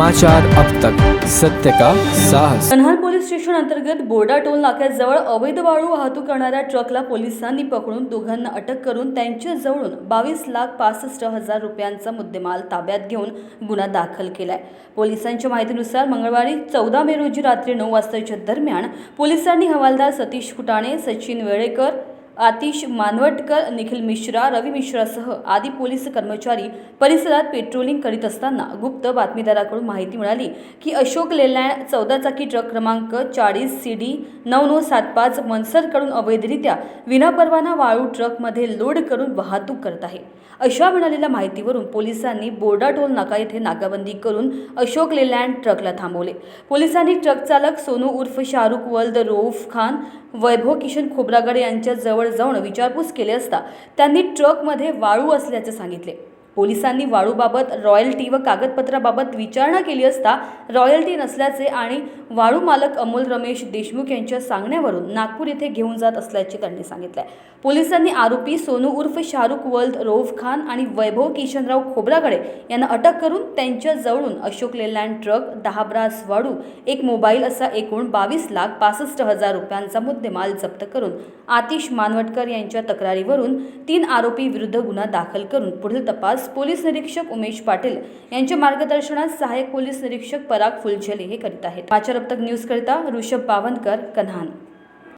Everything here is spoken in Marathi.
समाचार अब तक। सत्य का साहस। कन्हाल पोलीस स्टेशन अंतर्गत बोर्डा टोल नाक्याजवळ अवैध वाळू वाहतूक करणाऱ्या ट्रकला पोलिसांनी पकडून दोघांना अटक करून त्यांच्या जवळून बावीस लाख पासष्ट हजार रुपयांचा मुद्देमाल ताब्यात घेऊन गुन्हा दाखल केलाय. पोलिसांच्या माहितीनुसार मंगळवारी चौदा मे रोजी रात्री नऊ वाजताच्या दरम्यान पोलिसांनी हवालदार सतीश कुटाणे सचिन वेळेकर आतिश मानवटकर निखिल मिश्रा रवी मिश्रासह आदी पोलीस कर्मचारी परिसरात पेट्रोलिंग करीत असताना गुप्त बातमीदाराकडून माहिती मिळाली की अशोक लेलँड चौदा चाकी ट्रक क्रमांक चाळीस सी डी नऊ नऊ सात पाच मनसरकडून अवैधरित्या विनापरवाना वाळू ट्रकमध्ये लोड करून वाहतूक करत आहे. अशा मिळालेल्या माहितीवरून पोलिसांनी बोर्डा टोल नाका येथे नाकाबंदी करून अशोक लेलँड ट्रकला थांबवले. पोलिसांनी ट्रक चालक सोनू उर्फ शाहरुख वल्द रोफ खान वैभव किशन खोब्रागडे यांच्या जवळ जाऊन विचारपूस केली असता त्यांनी ट्रकमध्ये वाळू असल्याचे सांगितले. पोलिसांनी वाळूबाबत रॉयल्टी व कागदपत्राबाबत विचारणा केली असता रॉयल्टी नसल्याचे आणि वाळू मालक अमोल रमेश देशमुख यांच्या सांगण्यावरून नागपूर येथे घेऊन जात असल्याचे त्यांनी सांगितले. पोलिसांनी आरोपी सोनू उर्फ शाहरुख वल्द रौफ खान आणि वैभव किशनराव खोबरागडे यांना अटक करून त्यांच्या जवळून अशोक लेलँड ट्रक दहा ब्रास वाळू एक मोबाईल असा एकूण बावीस लाख पासष्ट हजार रुपयांचा मुद्देमाल जप्त करून आतिश मानवटकर यांच्या तक्रारीवरून तीन आरोपी विरुद्ध गुन्हा दाखल करून पुढील तपास पोलीस निरीक्षक उमेश पाटील यांच्या मार्गदर्शनात सहाय्यक पोलीस निरीक्षक पराग फुलझेले हे करीत आहेत. समाचार तक न्यूज करिता ऋषभ बावनकर कन्हान.